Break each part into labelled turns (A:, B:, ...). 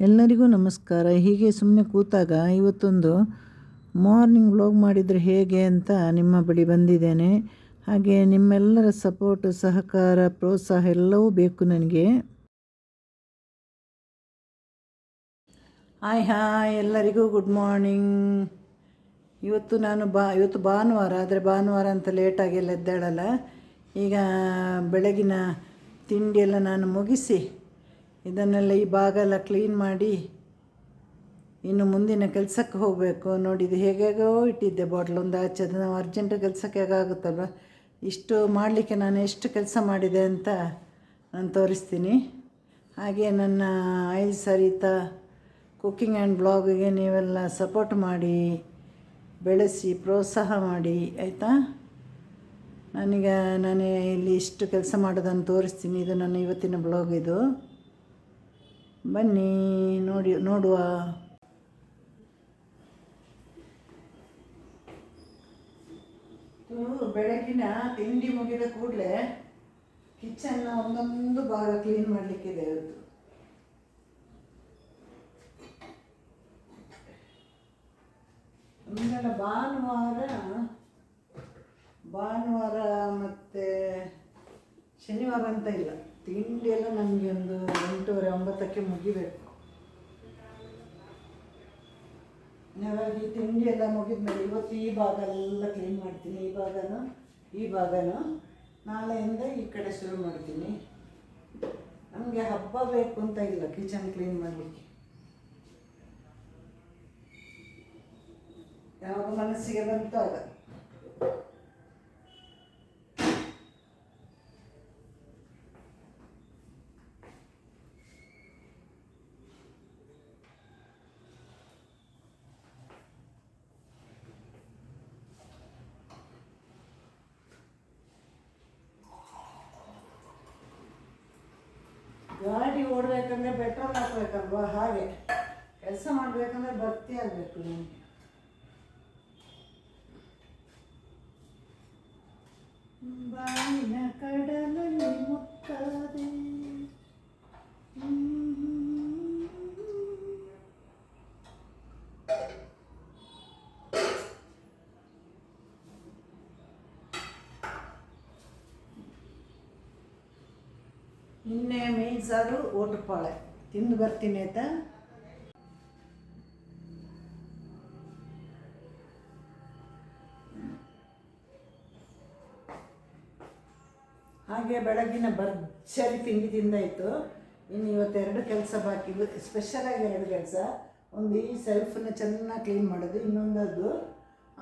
A: ಎಲ್ಲರಿಗೂ ನಮಸ್ಕಾರ. ಹೀಗೆ ಸುಮ್ಮನೆ ಕೂತಾಗ ಇವತ್ತೊಂದು ಮಾರ್ನಿಂಗ್ ವ್ಲಾಗ್ ಮಾಡಿದರೆ ಹೇಗೆ ಅಂತ ನಿಮ್ಮ ಬಳಿ ಬಂದಿದ್ದೇನೆ. ಹಾಗೆ ನಿಮ್ಮೆಲ್ಲರ ಸಪೋರ್ಟ್ ಸಹಕಾರ, ಪ್ರೋತ್ಸಾಹ ಎಲ್ಲವೂ ಬೇಕು ನನಗೆ. ಹಾಯ್ ಹಾಯ್ ಎಲ್ಲರಿಗೂ ಗುಡ್ ಮಾರ್ನಿಂಗ್ ಇವತ್ತು ನಾನು ಬಾ, ಇವತ್ತು ಭಾನುವಾರ, ಆದರೆ ಭಾನುವಾರ ಅಂತ ಲೇಟಾಗೆಲ್ಲ ಎದ್ದೇಳಲ್ಲ. ಈಗ ಬೆಳಗಿನ ತಿಂಡಿಯೆಲ್ಲ ನಾನು ಮುಗಿಸಿ ಇದನ್ನೆಲ್ಲ ಈ ಭಾಗ ಎಲ್ಲ ಕ್ಲೀನ್ ಮಾಡಿ ಇನ್ನು ಮುಂದಿನ ಕೆಲಸಕ್ಕೆ ಹೋಗಬೇಕು. ನೋಡಿ, ಇದು ಹೇಗೇಗೋ ಇಟ್ಟಿದ್ದೆ ಬಾಟ್ಲ್ ಒಂದು ಆಚೆ ಅದು ನಾವು ಅರ್ಜೆಂಟ್ ಕೆಲಸಕ್ಕೆ ಹೇಗಾಗುತ್ತಲ್ವ ಇಷ್ಟು ಮಾಡಲಿಕ್ಕೆ ನಾನು ಎಷ್ಟು ಕೆಲಸ ಮಾಡಿದೆ ಅಂತ ನಾನು ತೋರಿಸ್ತೀನಿ. ಹಾಗೆ ನನ್ನ ಆಯಿಲ್ ಸರಿತ ಕುಕ್ಕಿಂಗ್ ಆ್ಯಂಡ್ ಬ್ಲಾಗಿಗೆ ನೀವೆಲ್ಲ ಸಪೋರ್ಟ್ ಮಾಡಿ, ಬೆಳೆಸಿ, ಪ್ರೋತ್ಸಾಹ ಮಾಡಿ, ಆಯಿತಾ? ನನಗೆ ನಾನು ಇಲ್ಲಿ ಇಷ್ಟು ಕೆಲಸ ಮಾಡೋದನ್ನು ತೋರಿಸ್ತೀನಿ. ಇದು ನನ್ನ ಇವತ್ತಿನ ಬ್ಲಾಗ್ ಇದು. ಬನ್ನಿ, ನೋಡಿ, ನೋಡುವ. ಬೆಳಗಿನ ತಿಂಡಿ ಮುಗಿದ ಕೂಡಲೇ ಕಿಚನ್ನ ಒಂದೊಂದು ಭಾಗ ಕ್ಲೀನ್ ಮಾಡಲಿಕ್ಕಿದೆ ಇವತ್ತು. ಮುಂದೆಲ್ಲ ಭಾನುವಾರ ಭಾನುವಾರ ಮತ್ತು ಶನಿವಾರ ಅಂತ ಇಲ್ಲ. ತಿಂಡಿ ಎಲ್ಲ ನಮಗೆ ಒಂದು ಎಂಟೂವರೆ, ಒಂಬತ್ತಕ್ಕೆ ಮುಗಿಬೇಕು. ಹಾಗಾಗಿ ತಿಂಡಿ ಎಲ್ಲ ಮುಗಿದ್ಮೇಲೆ ಇವತ್ತು ಈ ಭಾಗ ಎಲ್ಲ ಕ್ಲೀನ್ ಮಾಡ್ತೀನಿ. ಈ ಭಾಗನೂ? ಈ ಭಾಗನೂ? ನಾಳೆಯಿಂದ ಈ ಕಡೆ ಶುರು ಮಾಡ್ತೀನಿ. ನಮಗೆ ಹಬ್ಬ ಬೇಕು ಅಂತ ಇಲ್ಲ ಕಿಚನ್ ಕ್ಲೀನ್ ಮಾಡಲಿಕ್ಕೆ. ಯಾವಾಗ ಮನಸ್ಸಿಗೆ ಬಂತು ಆಗ ಗಾಡಿ ಓಡಬೇಕಂದ್ರೆ ಪೆಟ್ರೋಲ್ ಹಾಕ್ಬೇಕಲ್ವಾ? ಹಾಗೆ. ಕೆಲಸ ಮಾಡಬೇಕಂದ್ರೆ ಭಕ್ತಿ ಆಗಬೇಕು ನಿಮಗೆ. ಬಾಳಿನ ಕಡಲಲ್ಲಿ ನಿನ್ನೆ ಮೀನು ಸಾರು ಓಟುಪಾಳೆ. ತಿಂದು ಬರ್ತೀನಿ ಆಯ್ತಾ? ಹಾಗೆ ಬೆಳಗಿನ ಭರ್ಜರಿ ತಿಂಡಿ ತಿಂದಾಯಿತು ಇನ್ನು ಇವತ್ತು ಎರಡು ಕೆಲಸ ಬಾಕಿ. ಸ್ಪೆಷಲಾಗಿ ಎರಡು ಕೆಲಸ. ಒಂದು ಈ ಸೆಲ್ಫನ್ನ ಚೆನ್ನಾಗಿ ಕ್ಲೀನ್ ಮಾಡೋದು ಇನ್ನೊಂದದ್ದು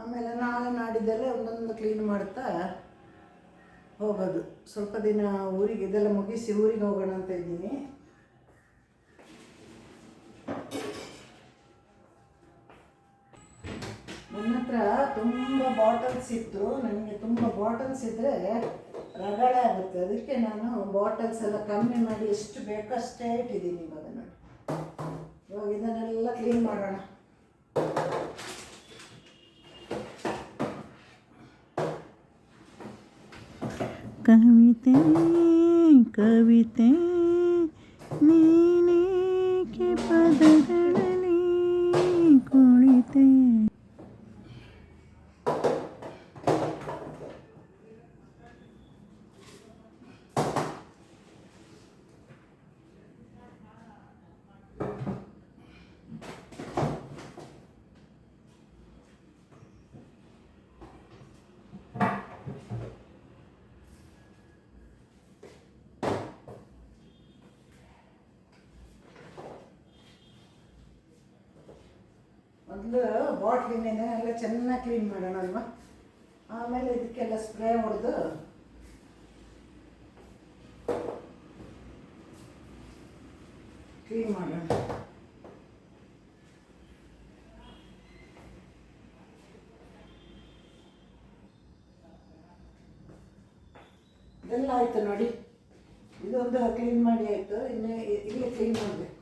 A: ಆಮೇಲೆ ನಾಳೆ ನಾಡಿದ್ದೆಲ್ಲ ಒಂದೊಂದು ಕ್ಲೀನ್ ಮಾಡ್ತಾ ಹೋಗೋದು. ಸ್ವಲ್ಪ ದಿನ ಊರಿಗೆ, ಇದೆಲ್ಲ ಮುಗಿಸಿ ಊರಿಗೆ ಹೋಗೋಣ ಅಂತ ಇದ್ದೀನಿ. ನನ್ನ ಹತ್ರ ತುಂಬ ಬಾಟಲ್ಸ್ ಇತ್ತು ನನಗೆ ತುಂಬ ಬಾಟಲ್ಸ್ ಇದ್ದರೆ ರಗಳೆ ಆಗುತ್ತೆ. ಅದಕ್ಕೆ ನಾನು ಬಾಟಲ್ಸ್ ಎಲ್ಲ ಕಮ್ಮಿ ಮಾಡಿ ಎಷ್ಟು ಬೇಕೋ ಅಷ್ಟೇ ಇಟ್ಟಿದ್ದೀನಿ ಇವಾಗ ನೋಡಿ. ಇವಾಗ ಇದನ್ನೆಲ್ಲ ಕ್ಲೀನ್ ಮಾಡೋಣ. कविते कविते नीने के पद ಮೊದಲು ಬಾಟ್ಲಿನಿಂದ ಎಲ್ಲ ಚೆನ್ನಾಗಿ ಕ್ಲೀನ್ ಮಾಡೋಣ ಅಲ್ವಾ ಆಮೇಲೆ ಇದಕ್ಕೆಲ್ಲ ಸ್ಪ್ರೇ ಹೊಡೆದು ಕ್ಲೀನ್ ಮಾಡೋಣ. ಇದೆಲ್ಲ ಆಯಿತು ನೋಡಿ. ಇದೊಂದು ಕ್ಲೀನ್ ಮಾಡಿ ಆಯಿತು. ಇನ್ನು ಇಲ್ಲಿ ಕ್ಲೀನ್ ಮಾಡಬೇಕು.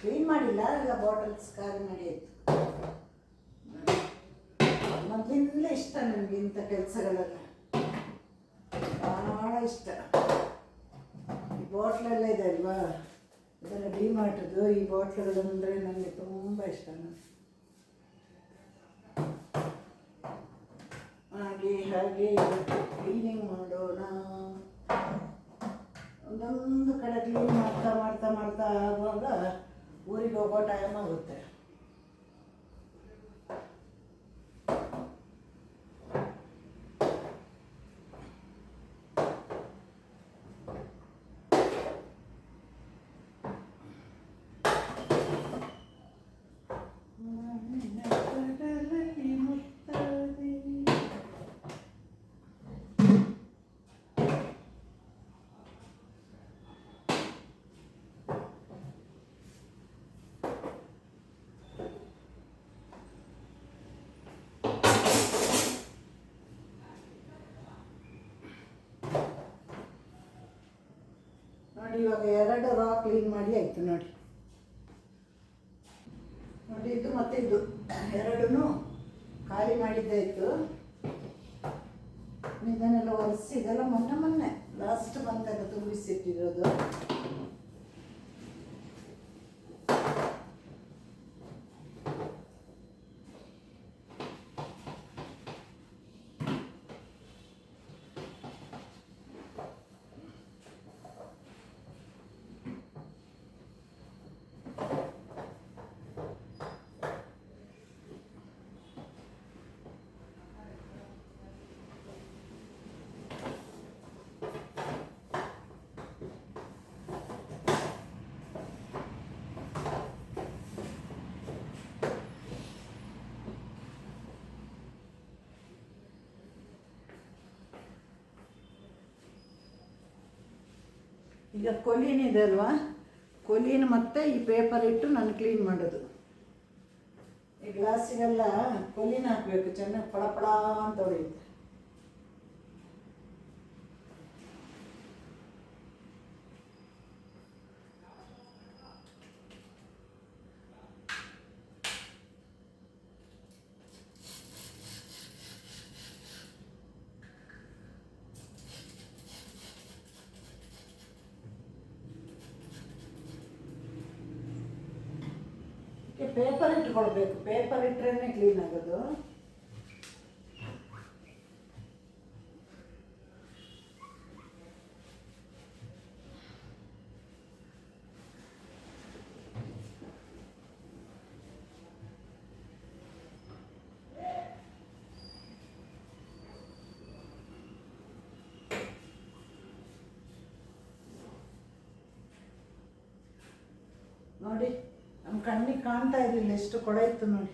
A: ಕ್ಲೀನ್ ಮಾಡಿಲ್ಲ, ಈಗ ಬಾಟಲ್ಸ್ ಖಾಲಿ ಮಾಡಿ ಆಯಿತು. ಮೊದಲಿಂದಲೇ ಇಷ್ಟ ನನಗೆ ಇಂಥ ಕೆಲಸಗಳೆಲ್ಲ. ಭಾಳ ಇಷ್ಟ. ಈ ಬಾಟ್ಲೆಲ್ಲ ಇದೆ ಅಲ್ವಾ? ಇದೆಲ್ಲ ಡಿಮಾರ್ಟದು, ಈ ಬಾಟ್ಲುಗಳಂದರೆ ನನಗೆ ತುಂಬ ಇಷ್ಟ ಹಾಗೆ ಹಾಗೆ ಕ್ಲೀನಿಂಗ್ ಮಾಡೋಣ. ಒಂದೊಂದು ಕಡೆ ಕ್ಲೀನ್ ಮಾಡ್ತಾ ಮಾಡ್ತಾ ಮಾಡ್ತಾ ಆಗುವಾಗ ಊರಿಗೆ ಹೋಗೋ ಟೈಮ್ ಆಗುತ್ತೆ. ನೋಡಿ ಇವಾಗ ಎರಡು ರಾ ಕ್ಲೀನ್ ಮಾಡಿ ಆಯಿತು ನೋಡಿ. ನೋಡಿ, ಇದು ಮತ್ತೆ ಇದು. ಎರಡೂ ಖಾಲಿ ಮಾಡಿದ್ದಾಯಿತು ಇದನ್ನೆಲ್ಲ ಒರೆಸಿ, ಇದೆಲ್ಲ ಮೊನ್ನೆ ಮೊನ್ನೆ ಲಾಸ್ಟ್ ಬಂದಾಗ ತುಂಬಿಸಿಟ್ಟಿರೋದು. ಈಗ ಕೊಲೀನ್ ಇದೆ ಅಲ್ವಾ? ಕೊಲೀನ್ ಮತ್ತೆ ಈ ಪೇಪರ್ ಇಟ್ಟು ನಾನು ಕ್ಲೀನ್ ಮಾಡೋದು. ಈ ಗ್ಲಾಸಿಗೆಲ್ಲ ಕೊಲೀನ್ ಹಾಕಬೇಕು, ಚೆನ್ನಾಗಿ ಪಳ ಪಳ ಅಂತ ಹೊಡೆಯುತ್ತೆ. ಪೇಪರ್ ಇಟ್ಕೊಳ್ಬೇಕು. ಪೇಪರ್ ಇಟ್ಟರೆ ಕ್ಲೀನ್ ಆಗೋದು. ನೋಡಿ. ಕಣ್ಣಿಗೆ ಕಾಣ್ತಾ ಇರಲಿಲ್ಲ ಎಷ್ಟು ಕೊಡ ಇತ್ತು ನೋಡಿ.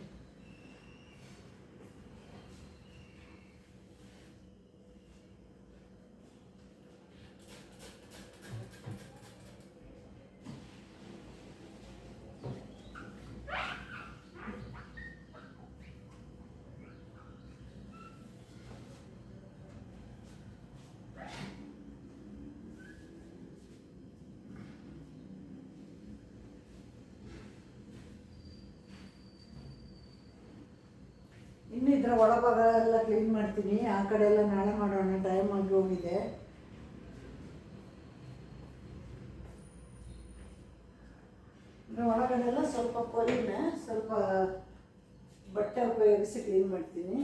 A: ಇನ್ನು ಇದರ ಒಳಭಾಗ ಎಲ್ಲ ಕ್ಲೀನ್ ಮಾಡ್ತೀನಿ. ಆ ಕಡೆ ಎಲ್ಲ ನಾಳೆ ಮಾಡೋಣ. ಟೈಮ್ ಆಗಿ ಹೋಗಿದೆ. ಒಳಗಡೆ ಎಲ್ಲ ಸ್ವಲ್ಪ ಕೊಲಿನ ಸ್ವಲ್ಪ ಬಟ್ಟೆ ಉಪಯೋಗಿಸಿ ಕ್ಲೀನ್ ಮಾಡ್ತೀನಿ.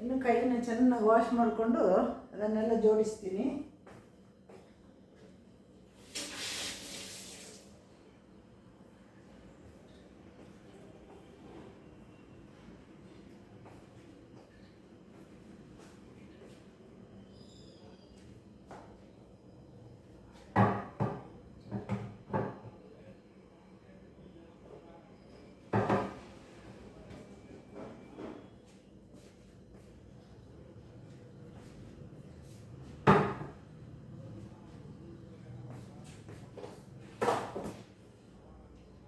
A: ಇನ್ನು ಕೈನ ಚೆನ್ನಾಗಿ ವಾಶ್ ಮಾಡಿಕೊಂಡು ಅದನ್ನೆಲ್ಲ ಜೋಡಿಸ್ತೀನಿ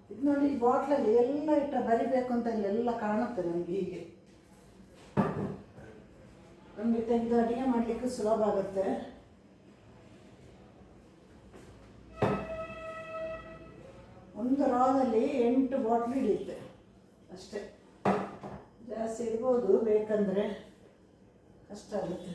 A: ಇದು ನೋಡಿ ಈ ಬಾಟ್ಲಲ್ಲಿ ಎಲ್ಲ ಇಟ್ಟ ಬರಿಬೇಕು ಅಂತ ಎಲ್ಲ ಕಾಣುತ್ತೆ ನನಗೆ ಹೀಗೆ. ನಮಗೆ ತೆಗೆದು ಅಡುಗೆ ಮಾಡಲಿಕ್ಕೆ ಸುಲಭ ಆಗುತ್ತೆ. ಒಂದು ರಾದಲ್ಲಿ ಎಂಟು ಬಾಟ್ಲ್ ಹಿಡಿಯುತ್ತೆ. ಅಷ್ಟೇ. ಜಾಸ್ತಿ ಇರ್ಬೋದು ಬೇಕಂದರೆ ಕಷ್ಟ ಆಗುತ್ತೆ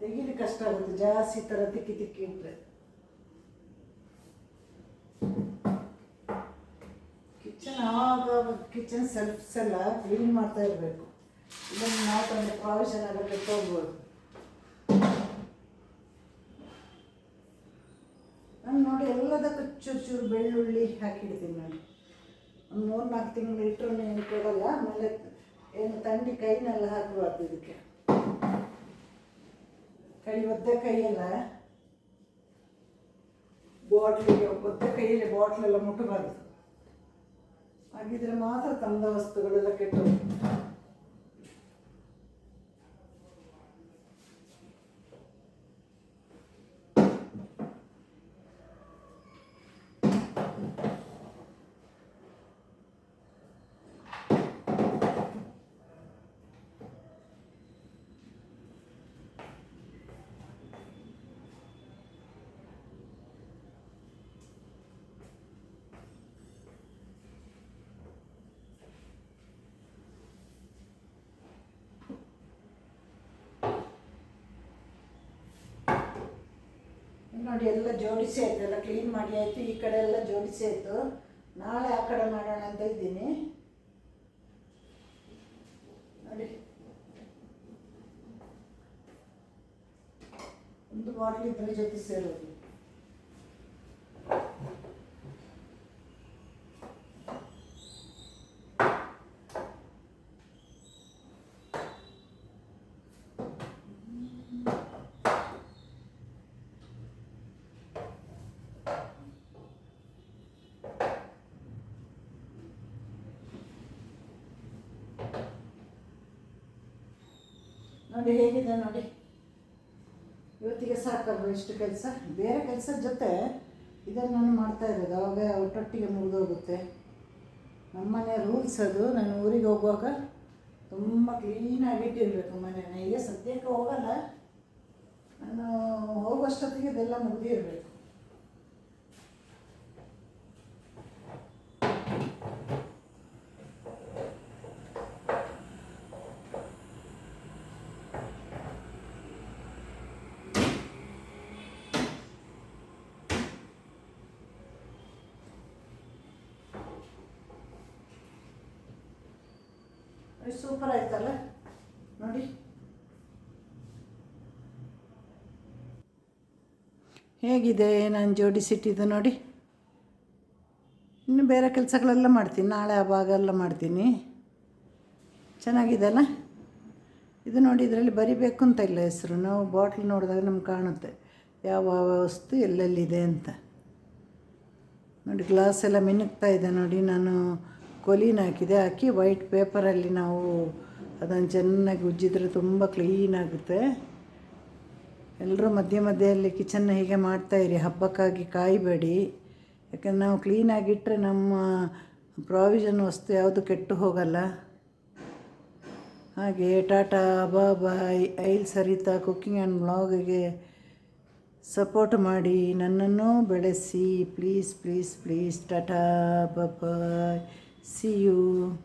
A: ತೆಗೀಲಿಕ್ಕೆ ಕಷ್ಟ ಆಗುತ್ತೆ ಜಾಸ್ತಿ ಥರ ತಿಕ್ಕಿ ತಿಕ್ಕಿ ಇಟ್ಟರೆ ಕಿಚನ್ ಆವಾಗ ಕಿಚನ್ ಸೆಲ್ಫ್ಸ್ ಎಲ್ಲ ಕ್ಲೀನ್ ಮಾಡ್ತಾ ಇರಬೇಕು. ಇದನ್ನು ನಾವು ತಂದು ಪ್ರಾವಿಷನ್ ಎಲ್ಲ ಕೆಟ್ಟೋಗ್ಬೋದು ನಾನು ನೋಡಿ ಎಲ್ಲದಕ್ಕೂ ಚೂರು ಚೂರು ಬೆಳ್ಳುಳ್ಳಿ ಹಾಕಿಡ್ತೀನಿ ನಾನು. ಒಂದು ಮೂರು ನಾಲ್ಕು ತಿಂಗಳು ಇಟ್ಟರು ಏನು ಕೊಡಲ್ಲ, ಆಮೇಲೆ ಏನು ತಂಡಿ ಕೈನೆಲ್ಲ ಹಾಕಬಾರ್ದು ಇದಕ್ಕೆ. ಕೈ ಒದ್ದೆ ಕೈಯೆಲ್ಲ ಬಾಟ್ಲಿಗೆ ಒದ್ದೆ ಕೈಯಲ್ಲಿ ಬಾಟ್ಲೆಲ್ಲ ಮುಟ್ಟಬಾರ್ದು ಹಾಗಿದ್ರೆ ಮಾತ್ರ ತಂದ ವಸ್ತುಗಳೆಲ್ಲ ಕೆಟ್ಟು ನೋಡಿ, ಎಲ್ಲ ಜೋಡಿಸಿ ಆಯಿತು ಎಲ್ಲ ಕ್ಲೀನ್ ಮಾಡಿ ಆಯಿತು, ಈ ಕಡೆ ಎಲ್ಲ ಜೋಡಿಸಿ ಆಯಿತು ನಾಳೆ ಆ ಕಡೆ ಮಾಡೋಣ ಅಂತ ಇದ್ದೀನಿ. ನೋಡಿ. ಒಂದು ಬಾಟ್ಲಿ ಇದ್ರ ಜೊತೆ ಸೇರೋದು. ನೋಡಿ, ಹೇಗಿದೆ ನೋಡಿ? ಇವತ್ತಿಗೆ ಸಾಕಲ್ವ ಇಷ್ಟು ಕೆಲಸ? ಬೇರೆ ಕೆಲಸದ ಜೊತೆ ಇದನ್ನು ನಾನು ಮಾಡ್ತಾ ಇರೋದು. ಅವಾಗ ಒಟ್ಟೊಟ್ಟಿಗೆ ಮುಗಿದೋಗುತ್ತೆ ನಮ್ಮನೆ ರೂಲ್ಸ್ ಅದು. ನಾನು ಊರಿಗೆ ಹೋಗುವಾಗ ತುಂಬ ಕ್ಲೀನಾಗಿ ಇಟ್ಟಿರಬೇಕು ಮನೆನ. ಈಗ ಸದ್ಯಕ್ಕೆ ಹೋಗಲ್ಲ. ನಾನು ಹೋಗುವಷ್ಟೊತ್ತಿಗೆ ಇದೆಲ್ಲ ಮುಗಿದಿರಬೇಕು. ಸೂಪರ್ ಆಯ್ತಲ್ಲ? ನೋಡಿ. ಹೇಗಿದೆ ನಾನು ಜೋಡಿಸಿಟ್ಟಿದ್ದು ನೋಡಿ? ಇನ್ನು ಬೇರೆ ಕೆಲಸಗಳೆಲ್ಲ ಮಾಡ್ತೀನಿ. ನಾಳೆ ಆ ಭಾಗ ಎಲ್ಲ ಮಾಡ್ತೀನಿ. ಚೆನ್ನಾಗಿದೆ ಅಲ್ಲ ಇದು ನೋಡಿ, ಇದರಲ್ಲಿ ಬರಿಬೇಕು ಅಂತ ಇಲ್ಲ ಹೆಸರು. ನಾವು ಬಾಟ್ಲ್ ನೋಡಿದಾಗ ನಮ್ಗೆ ಕಾಣುತ್ತೆ. ಯಾವ ವಸ್ತು ಎಲ್ಲೆಲ್ಲಿದೆ ಅಂತ. ನೋಡಿ ಗ್ಲಾಸ್ ಎಲ್ಲ ಮಿನುಗ್ತಾ ಇದೆ ನೋಡಿ. ನಾನು ಕೊಲಿನ ಹಾಕಿದೆ, ಹಾಕಿ ವೈಟ್ ಪೇಪರಲ್ಲಿ ನಾವು ಅದನ್ನು ಚೆನ್ನಾಗಿ ಉಜ್ಜಿದ್ರೆ ತುಂಬ ಕ್ಲೀನ್ ಆಗುತ್ತೆ. ಎಲ್ಲರೂ ಮಧ್ಯೆ ಮಧ್ಯೆಯಲ್ಲಿ ಕಿಚನ್ನ ಹೀಗೆ ಮಾಡ್ತಾಯಿರಿ ಹಬ್ಬಕ್ಕಾಗಿ ಕಾಯಬೇಡಿ. ಯಾಕಂದ್ರೆ ನಾವು ಕ್ಲೀನಾಗಿಟ್ಟರೆ ನಮ್ಮ ಪ್ರಾವಿಷನ್ ವಸ್ತು ಯಾವುದು ಕೆಟ್ಟು ಹೋಗಲ್ಲ. ಹಾಗೆ ಟಾಟಾ ಬಾಬಾಯ್ ಐಲ್ ಸರಿತಾ ಕುಕ್ಕಿಂಗ್ ಆ್ಯಂಡ್ ಬ್ಲಾಗಿಗೆ ಸಪೋರ್ಟ್ ಮಾಡಿ, ನನ್ನನ್ನು ಬೆಳೆಸಿ please please please tata bye bye See you.